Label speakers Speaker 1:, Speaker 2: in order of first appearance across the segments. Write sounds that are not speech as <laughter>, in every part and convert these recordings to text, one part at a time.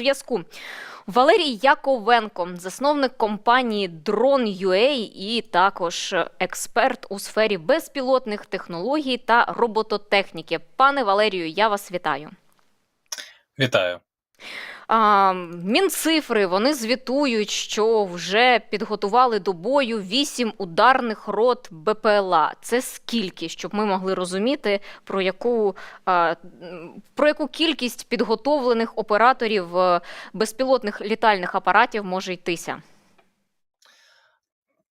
Speaker 1: зв'язку. Валерій Яковенко, засновник компанії Drone.ua і також експерт у сфері безпілотних технологій та робототехніки. Пане Валерію, я вас вітаю.
Speaker 2: Вітаю.
Speaker 1: А, Мінцифри вони звітують, що вже підготували до бою вісім ударних рот БПЛА. Це скільки, щоб ми могли розуміти, про яку, а, про яку кількість підготовлених операторів е, безпілотних літальних апаратів може йтися?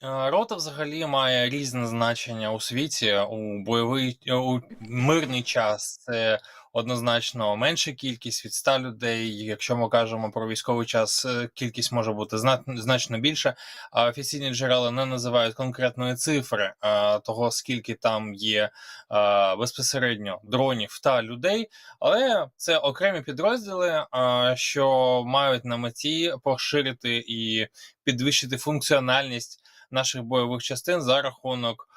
Speaker 2: Е, Рота взагалі має різне значення у світі. У бойовий е, у мирний час це однозначно менша кількість від 100 людей. Якщо ми кажемо про військовий час, е, кількість може бути значно більша. А офіційні джерела не називають конкретної цифри того, скільки там є безпосередньо дронів та людей, але це окремі підрозділи, що мають на меті поширити і підвищити функціональність наших бойових частин за рахунок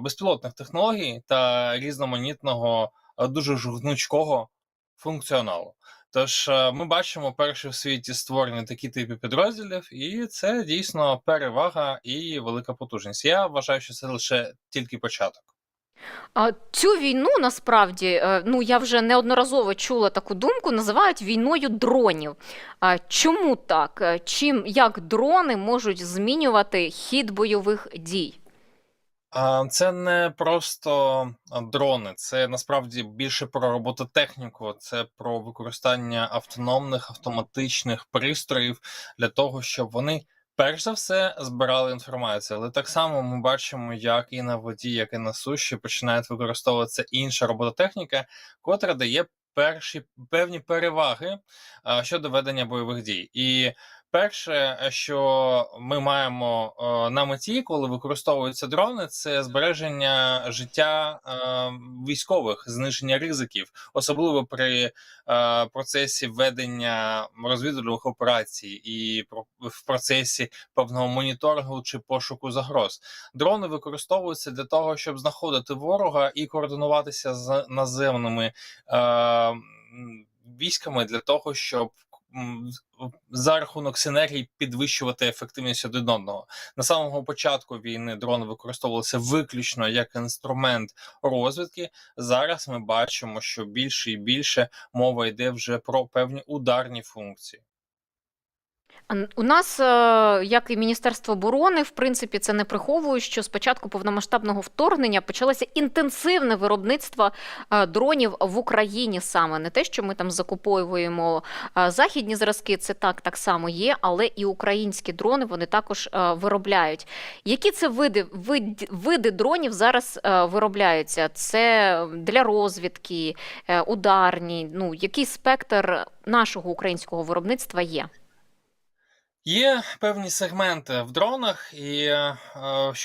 Speaker 2: безпілотних технологій та різноманітного, дуже ж гнучкого функціоналу. Тож ми бачимо перші в світі створені такі типи підрозділів, і це дійсно перевага і велика потужність. Я вважаю, що це лише тільки початок.
Speaker 1: Цю війну насправді, е, ну я вже неодноразово чула таку думку, називають війною дронів. Чому так? Е, Чим як дрони можуть змінювати хід бойових дій?
Speaker 2: Це не просто дрони, це насправді більше про робототехніку, це про використання автономних автоматичних пристроїв для того, щоб вони перш за все збирали інформацію. Але так само ми бачимо, як і на воді, як і на суші починають використовуватися інша робототехніка, котра дає перші певні переваги а, щодо ведення бойових дій. І Перше, що ми маємо е, на меті, коли використовуються дрони, це збереження життя е, військових, зниження ризиків, особливо при е, процесі ведення розвідувальних операцій і про- в процесі певного моніторингу чи пошуку загроз. Дрони використовуються для того, щоб знаходити ворога і координуватися з наземними е, військами для того, щоб за рахунок синергії підвищувати ефективність один одного. На самого початку війни дрони використовувалися виключно як інструмент розвідки. Зараз ми бачимо, що більше і більше мова йде вже про певні ударні функції.
Speaker 1: У нас, е, як і Міністерство оборони, в принципі, це не приховує, що з початку повномасштабного вторгнення почалося інтенсивне виробництво е, дронів в Україні саме. Не те, що ми там закуповуємо е, західні зразки, це так, так само є, але і українські дрони вони також виробляють. Які це види, вид, види дронів зараз виробляються? Це для розвідки, ударні. Ну, який спектр нашого українського виробництва є?
Speaker 2: Є певні сегменти в дронах, і е,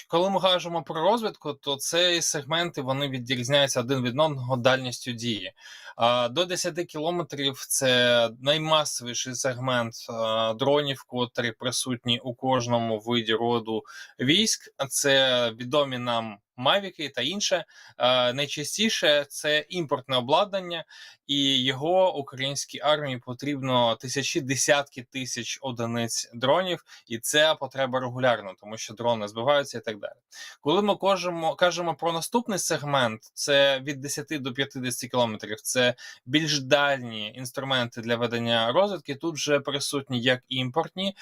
Speaker 2: коли ми кажемо про розвідку, то ці сегменти вони відрізняються один від одного дальністю дії. А до 10 кілометрів це наймасовіший сегмент е, дронів, котрі присутні у кожному виді роду військ. Це відомі нам мавіки та інше. Е, Найчастіше це імпортне обладнання, і його українській армії потрібно тисячі десятки тисяч одиниць дронів, і це потреба регулярно, тому що дрони збиваються і так далі. Коли ми кажемо, кажемо про наступний сегмент, це від 10 до 50 кілометрів. Це більш дальні інструменти для ведення розвідки. Тут вже присутні як імпортні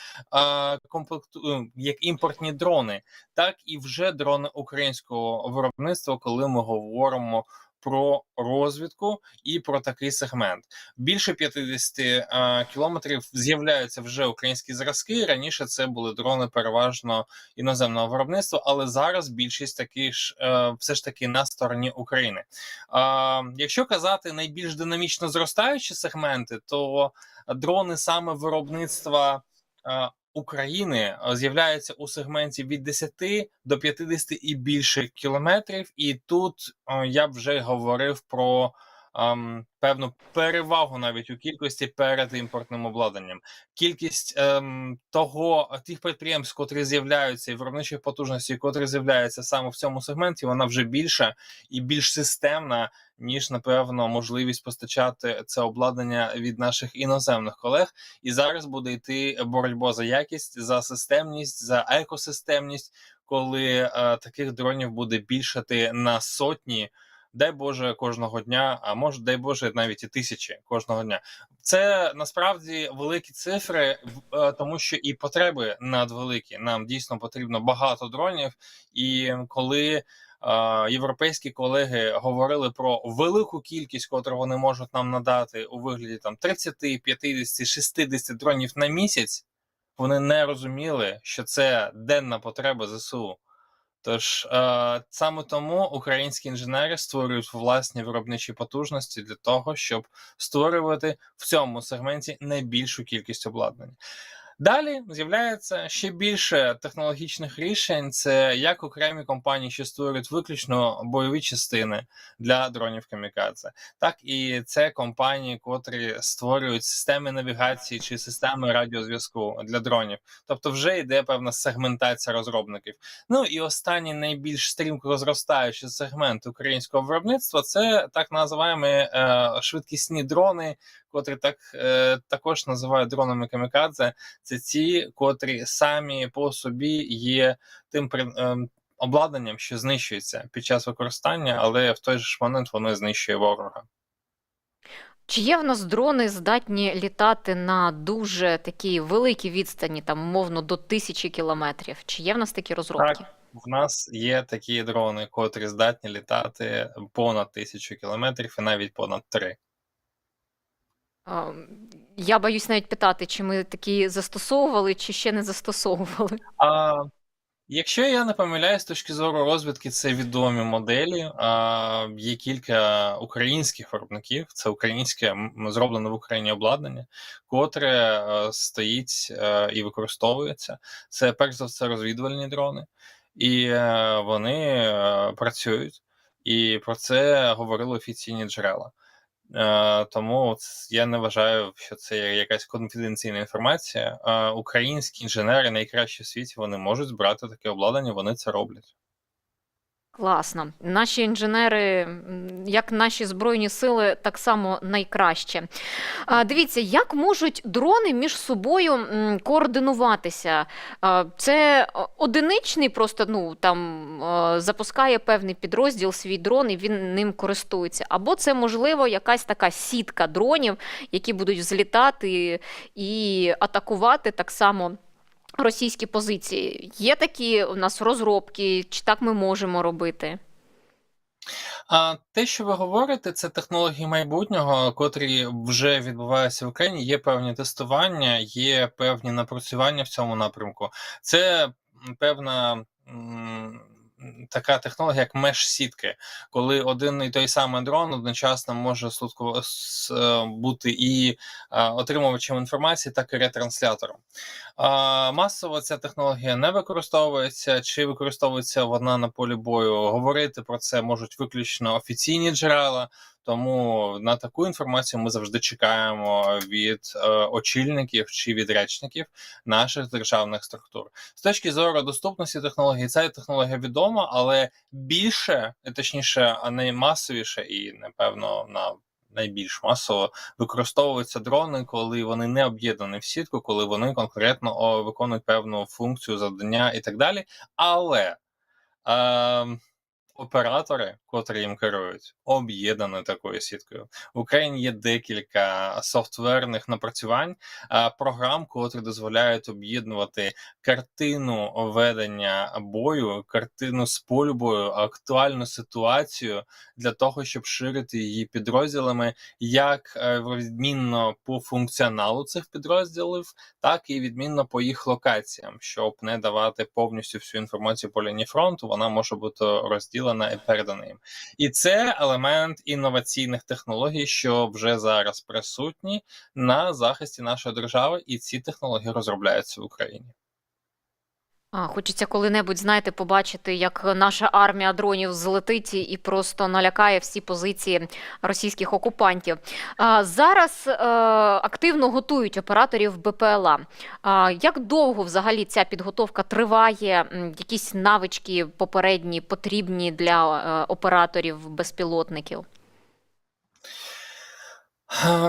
Speaker 2: комплекту, е, як імпортні дрони, так і вже дрони українського виробництва, коли ми говоримо про розвідку і про такий сегмент. Більше 50 е, кілометрів з'являються вже українські зразки. Раніше це були дрони переважно іноземного виробництва, але зараз більшість таких ж е, все ж таки на стороні України. А, якщо казати найбільш динамічно зростаючі сегменти, то дрони саме виробництва. України з'являється у сегменті від 10 до 50 і більше кілометрів, і тут е, я вже говорив про ам, певну перевагу навіть у кількості перед імпортним обладнанням. Кількість ем, того тих підприємств, котрі з'являються, і виробничих потужностей, котрі з'являються саме в цьому сегменті, вона вже більша і більш системна, ніж напевно можливість постачати це обладнання від наших іноземних колег. І зараз буде йти боротьба за якість, за системність, за екосистемність, коли е, таких дронів буде більшати на сотні. Дай Боже кожного дня, а може, дай Боже, навіть і тисячі кожного дня. Це насправді великі цифри, е, тому що і потреби надвеликі. Нам дійсно потрібно багато дронів. І коли е, європейські колеги говорили про велику кількість, котру вони можуть нам надати у вигляді там 30, 50, 60 дронів на місяць, вони не розуміли, що це денна потреба ЗСУ. Тож е, саме тому українські інженери створюють власні виробничі потужності для того, щоб створювати в цьому сегменті найбільшу кількість обладнання. Далі з'являється ще більше технологічних рішень. Це як окремі компанії, що створюють виключно бойові частини для дронів камікадзе, так і це компанії, котрі створюють системи навігації чи системи радіозв'язку для дронів. Тобто, вже йде певна сегментація розробників. Ну і останній найбільш стрімко розростаючий сегмент українського виробництва це так називаємо е, швидкісні дрони, котрі так е, також називають дронами камікадзе. Це ті, котрі самі по собі є тим при- ем, обладнанням, що знищується під час використання, але в той же ж момент воно знищує ворога.
Speaker 1: Чи є в нас дрони здатні літати на дуже такі великі відстані, там умовно до тисячі кілометрів? Чи є в нас такі розробки?
Speaker 2: Так, в нас є такі дрони, котрі здатні літати понад тисячу кілометрів і навіть понад три.
Speaker 1: Я боюсь навіть питати, чи ми такі застосовували, чи ще не застосовували.
Speaker 2: А якщо я не помиляюсь, з точки зору розвідки, це відомі моделі. А, є кілька українських виробників. Це українське зроблене в Україні обладнання, котре е, стоїть е, і використовується. Це перш за все розвідувальні дрони, і е, вони працюють. І про це говорили офіційні джерела. Е, тому я не вважаю, що це якась конфіденційна інформація. Е, українські інженери найкращі в світі вони можуть збирати таке обладнання, вони це роблять.
Speaker 1: Класно. Наші інженери, як наші збройні сили, так само найкраще. Дивіться, як можуть дрони між собою координуватися? Це одиничний, просто ну там запускає певний підрозділ свій дрон і він ним користується. Або це можливо якась така сітка дронів, які будуть взлітати і атакувати так само. Російські позиції. Є такі у нас розробки, чи так ми можемо робити?
Speaker 2: А те, що ви говорите, це технології майбутнього, котрі вже відбуваються в Україні. Є певні тестування, є певні напрацювання в цьому напрямку. Це певна. Така технологія, як меш-сітки, коли один і той самий дрон одночасно може е, бути і е, отримувачем інформації, так і ретранслятором. Масово ця технологія не використовується, чи використовується вона на полі бою. Говорити про це можуть виключно офіційні джерела. Тому на таку інформацію ми завжди чекаємо від е, очільників чи від речників наших державних структур. З точки зору доступності технології, ця технологія відома, але більше, точніше, а наймасовіше і напевно на найбільш масово використовуються дрони, коли вони не об'єднані в сітку, коли вони конкретно виконують певну функцію, завдання і так далі. Але е, оператори, котрі їм керують, об'єднані такою сіткою. В Україні є декілька софтверних напрацювань, програм, котрі дозволяють об'єднувати картину ведення бою, картину з полю бою, актуальну ситуацію для того, щоб ширити її підрозділами, як е, відмінно по функціоналу цих підрозділів, так і відмінно по їх локаціям, щоб не давати повністю всю інформацію по лінії фронту, вона може бути розділена і передана їм. І це елемент інноваційних технологій, що вже зараз присутні на захисті нашої держави, і ці технології розробляються в Україні.
Speaker 1: А, хочеться коли-небудь, знаєте, побачити, як наша армія дронів злетить і просто налякає всі позиції російських окупантів. А, зараз е, активно готують операторів БПЛА. А, як довго взагалі ця підготовка триває? Якісь навички попередні потрібні для е, операторів безпілотників?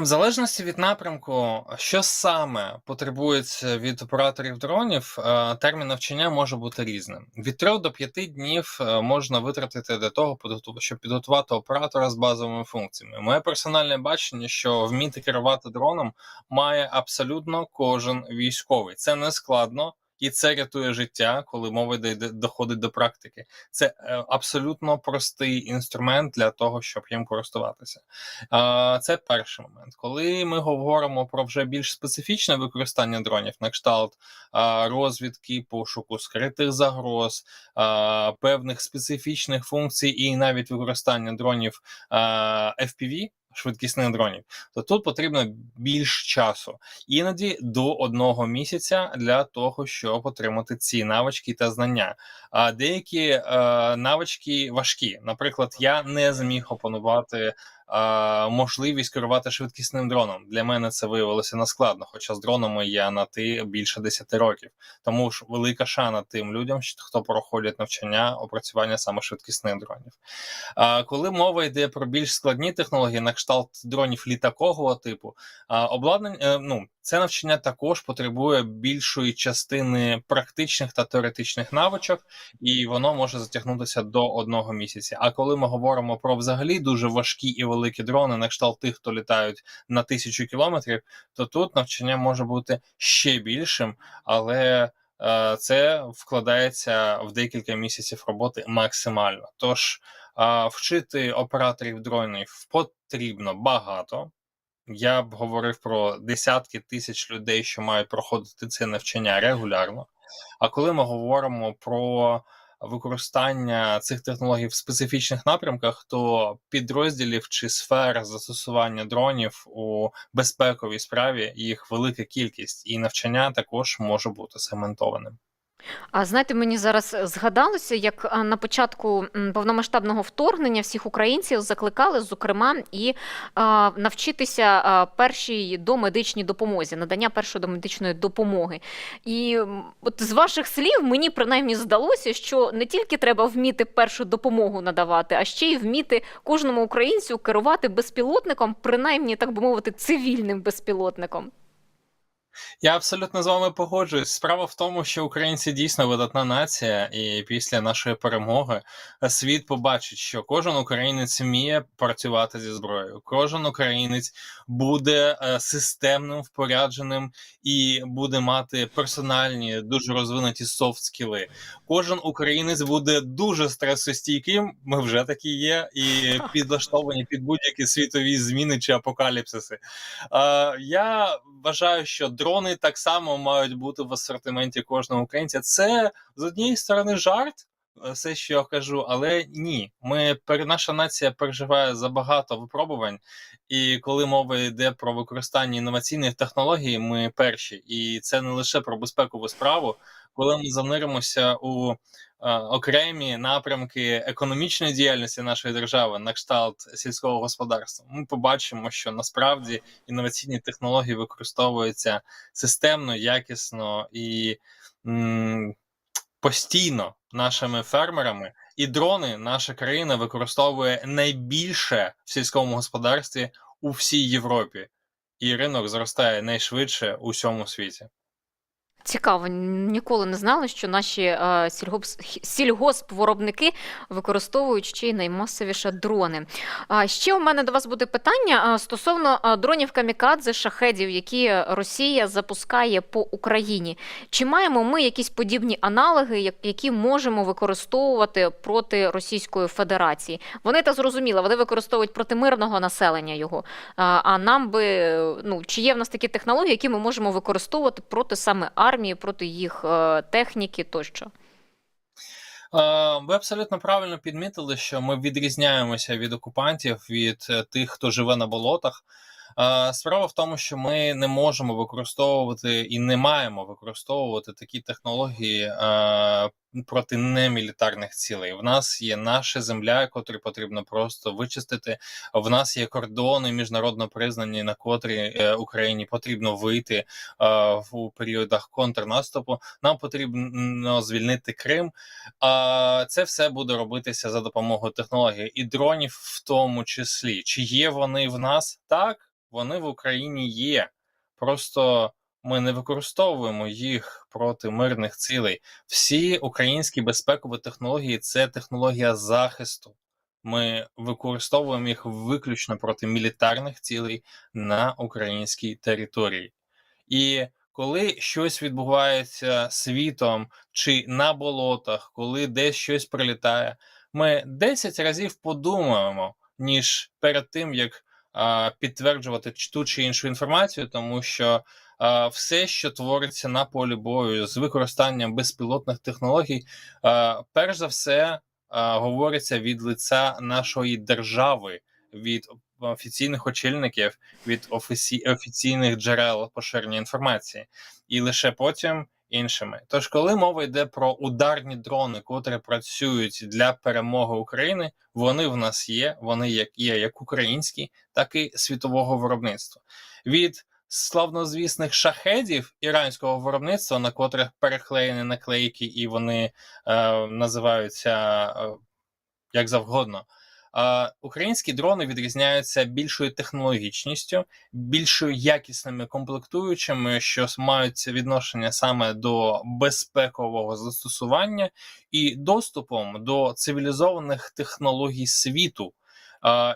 Speaker 2: В залежності від напрямку, що саме потребується від операторів дронів, е, термін навчання може бути різним. Від 3 до 5 днів е, можна витратити для того, щоб підготувати оператора з базовими функціями. Моє персональне бачення, що вміти керувати дроном має абсолютно кожен військовий. Це не складно. І це рятує життя, коли мова йде доходить до практики. Це е, абсолютно простий інструмент для того, щоб їм користуватися. Це перший момент. Коли ми говоримо про вже більш специфічне використання дронів, на кшталт розвідки, пошуку скритих загроз, певних специфічних функцій, і навіть використання дронів FPV, швидкісних дронів, то тут потрібно більш часу, іноді до одного місяця для того, щоб отримати ці навички та знання. А деякі е, навички важкі. Наприклад, я не зміг опанувати можливість керувати швидкісним дроном. Для мене це виявилося нескладно, хоча з дронами я на ти більше 10 років. Тому ж велика шана тим людям, хто проходять навчання опрацювання саме швидкісних дронів. А коли мова йде про більш складні технології, на кшталт дронів літакового типу, а, обладнання, е, ну, це навчання також потребує більшої частини практичних та теоретичних навичок, і воно може затягнутися до одного місяця. А коли ми говоримо про взагалі дуже важкі і великі дрони, на кшталт тих, хто літають на тисячу кілометрів, то тут навчання може бути ще більшим, але е, це вкладається в декілька місяців роботи максимально. Тож вчити операторів дронів потрібно багато. Я б говорив про десятки тисяч людей, що мають проходити це навчання регулярно. А коли ми говоримо про використання цих технологій в специфічних напрямках, то підрозділів чи сфер застосування дронів у безпековій справі їх велика кількість, і навчання також може бути сегментованим.
Speaker 1: А знаєте, мені зараз згадалося, як на початку повномасштабного вторгнення всіх українців закликали, зокрема, і а, навчитися а, першій домедичній допомозі, надання першої домедичної допомоги. І от з ваших слів мені принаймні здалося, що не тільки треба вміти першу допомогу надавати, а ще й вміти кожному українцю керувати безпілотником, принаймні, так би мовити, цивільним безпілотником.
Speaker 2: Я абсолютно з вами погоджуюсь. Справа в тому, що українці дійсно видатна нація, і після нашої перемоги світ побачить, що кожен українець вміє працювати зі зброєю. Кожен українець буде е, системним, впорядженим і буде мати персональні, дуже розвинуті софт скіли. Кожен українець буде дуже стресостійким. Ми вже такі є, і <laughs> підлаштовані під будь-які світові зміни чи апокаліпсиси. Е, я вважаю, що дрони так само мають бути в асортименті кожного українця. Це з однієї сторони жарт, е, все, що я кажу, але ні. Ми наша нація переживає забагато випробувань, і коли мова йде про використання інноваційних технологій, ми перші. І це не лише про безпекову справу. Коли ми заниримося у окремі напрямки економічної діяльності нашої держави на кшталт сільського господарства, ми побачимо, що насправді інноваційні технології використовуються системно, якісно і м, постійно нашими фермерами. І дрони наша країна використовує найбільше в сільському господарстві у всій Європі, і ринок зростає найшвидше у всьому світі.
Speaker 1: Цікаво, ніколи не знала, що наші е, сільгоспвиробники використовують ще й наймасовіше дрони. А ще у мене до вас буде питання а, стосовно а, дронів камікадзе шахедів, які Росія запускає по Україні. Чи маємо ми якісь подібні аналоги, які можемо використовувати проти Російської Федерації? Вони та зрозуміло, вони використовують проти мирного населення його. А, нам би е, ну чи є в нас такі технології, які ми можемо використовувати проти саме армії, проти їх е, техніки тощо?
Speaker 2: Е, Ви абсолютно правильно підмітили, що ми відрізняємося від окупантів, від е, тих, хто живе на болотах. А, Справа в тому, що ми не можемо використовувати і не маємо використовувати такі технології проти немілітарних цілей. В нас є наша земля, котрі потрібно просто вичистити. В нас є кордони міжнародно признані, на котрі е, Україні потрібно вийти в періодах контрнаступу. Нам потрібно звільнити Крим. А це все буде робитися за допомогою технологій і дронів, в тому числі. Чи є вони в нас? Так, вони в Україні є. Просто ми не використовуємо їх проти мирних цілей. Всі українські безпекові технології це технологія захисту. Ми використовуємо їх виключно проти мілітарних цілей на українській території. І коли щось відбувається світом чи на болотах, коли десь щось прилітає, ми 10 разів подумаємо, ніж перед тим, як підтверджувати ту чи іншу інформацію, тому що все, що твориться на полі бою з використанням безпілотних технологій, перш за все говориться від лиця нашої держави, від офіційних очільників, від офіційних джерел поширення інформації, і лише потім іншими. Тож, коли мова йде про ударні дрони, котрі працюють для перемоги України, вони в нас є. Вони як є як українські, так і світового виробництва. Від славнозвісних шахедів іранського виробництва, на котрих переклеєні наклейки, і вони е, називаються е, як завгодно. Українські дрони відрізняються більшою технологічністю, більшою якісними комплектуючими, що мають відношення саме до безпекового застосування і доступом до цивілізованих технологій світу,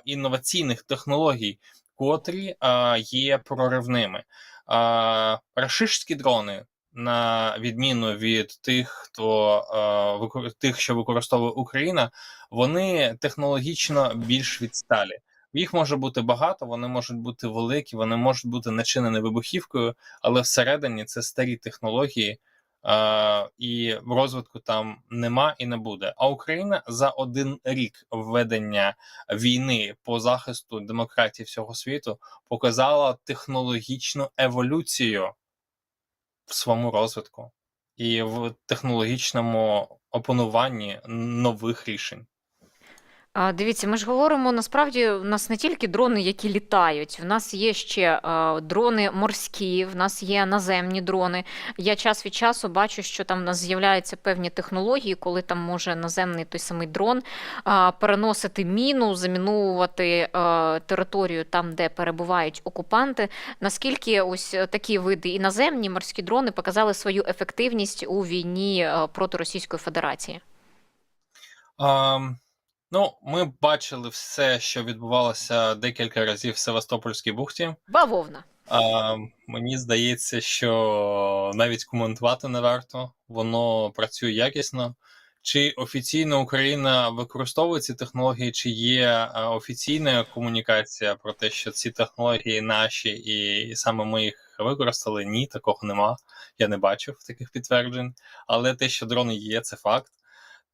Speaker 2: інноваційних технологій, котрі є проривними. Рашистські дрони. На відміну від тих, хто е, тих, що використовує Україна, вони технологічно більш відсталі. Їх може бути багато, вони можуть бути великі, вони можуть бути начинені вибухівкою, але всередині це старі технології, е, і розвитку там нема і не буде. А Україна за один рік введення війни по захисту демократії всього світу показала технологічну еволюцію в своєму розвитку і в технологічному опануванні нових рішень.
Speaker 1: Дивіться, ми ж говоримо, насправді у нас не тільки дрони, які літають, в нас є ще а, дрони морські, в нас є наземні дрони. Я час від часу бачу, що там в нас з'являються певні технології, коли там може наземний той самий дрон а, переносити міну, заміновувати а, територію там, де перебувають окупанти. Наскільки ось е, такі види і наземні і морські дрони показали свою ефективність у війні е, проти Російської Федерації?
Speaker 2: А, ну, ми бачили все, що відбувалося декілька разів в Севастопольській бухті.
Speaker 1: Бавовна.
Speaker 2: А, мені здається, що навіть коментувати не варто, воно працює якісно. Чи офіційно Україна використовує ці технології, чи є офіційна комунікація про те, що ці технології наші, і саме ми їх використали? Ні, такого нема. Я не бачив таких підтверджень. Але те, що дрони є, це факт.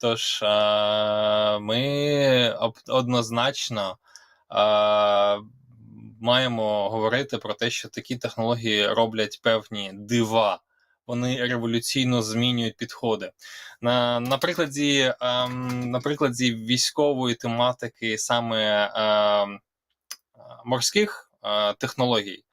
Speaker 2: Тож а, ми однозначно а, маємо говорити про те, що такі технології роблять певні дива. Вони революційно змінюють підходи. На, на, прикладі, ем, на прикладі військової тематики, саме ем, морських е, технологій,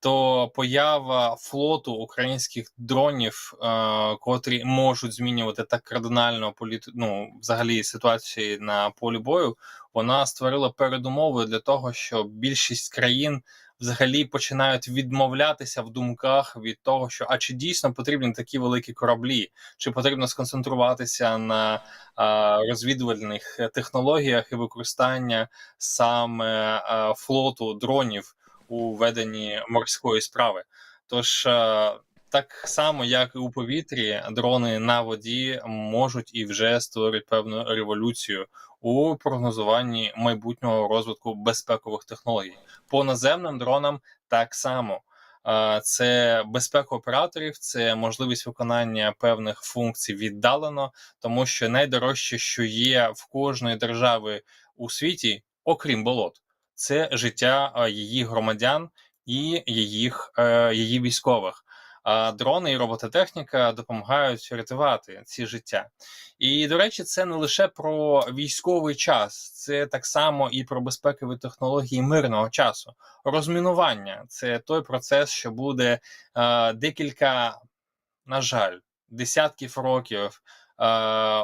Speaker 2: то поява флоту українських дронів, е, котрі можуть змінювати так кардинально політи... ну, взагалі ситуації на полі бою, вона створила передумови для того, що більшість країн взагалі починають відмовлятися в думках від того, що а чи дійсно потрібні такі великі кораблі, чи потрібно сконцентруватися на а, розвідувальних технологіях і використання саме а, флоту дронів у веденні морської справи. Тож е, так само, як і у повітрі, дрони на воді можуть і вже створити певну революцію у прогнозуванні майбутнього розвитку безпекових технологій. По наземним дронам так само. Е, Це безпека операторів, це можливість виконання певних функцій віддалено, тому що найдорожче, що є в кожної держави у світі, окрім болот, це життя її громадян і їх, е, її військових. А дрони і робототехніка допомагають рятувати ці життя. І до речі, це не лише про військовий час, це так само і про безпекові технології мирного часу. Розмінування це той процес, що буде е, декілька, на жаль, десятків років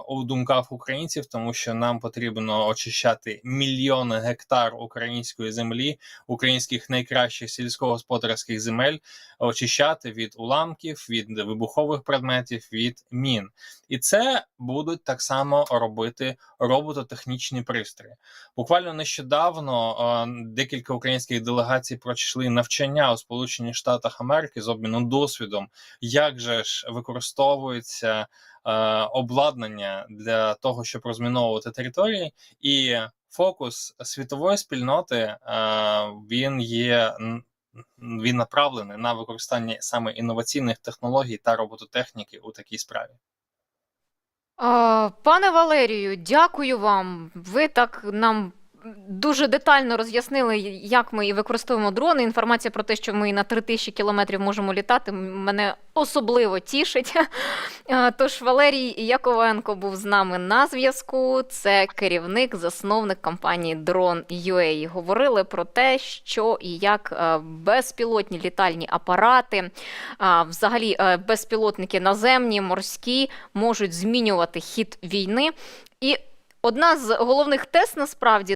Speaker 2: у думках українців, тому що нам потрібно очищати мільйони гектар української землі, українських найкращих сільськогосподарських земель, очищати від уламків, від вибухових предметів, від мін. І це будуть так само робити робототехнічні пристрої. Буквально нещодавно е, декілька українських делегацій пройшли навчання у Сполучених Штатах Америки з обміну досвідом, як же ж використовується е, обладнання для того, щоб розміновувати території, і фокус світової спільноти е, він є він направлений на використання саме інноваційних технологій та робототехніки у такій справі.
Speaker 1: Пане Валерію, дякую вам. Ви так нам дуже детально роз'яснили, як ми використовуємо дрони. Інформація про те, що ми на 3000 кілометрів можемо літати, мене особливо тішить. <laughs> Тож Валерій Яковенко був з нами на зв'язку. Це керівник, засновник компанії Drone.ua. Говорили про те, що і як е, безпілотні літальні апарати, взагалі е, безпілотники наземні, морські можуть змінювати хід війни. І одна з головних тез насправді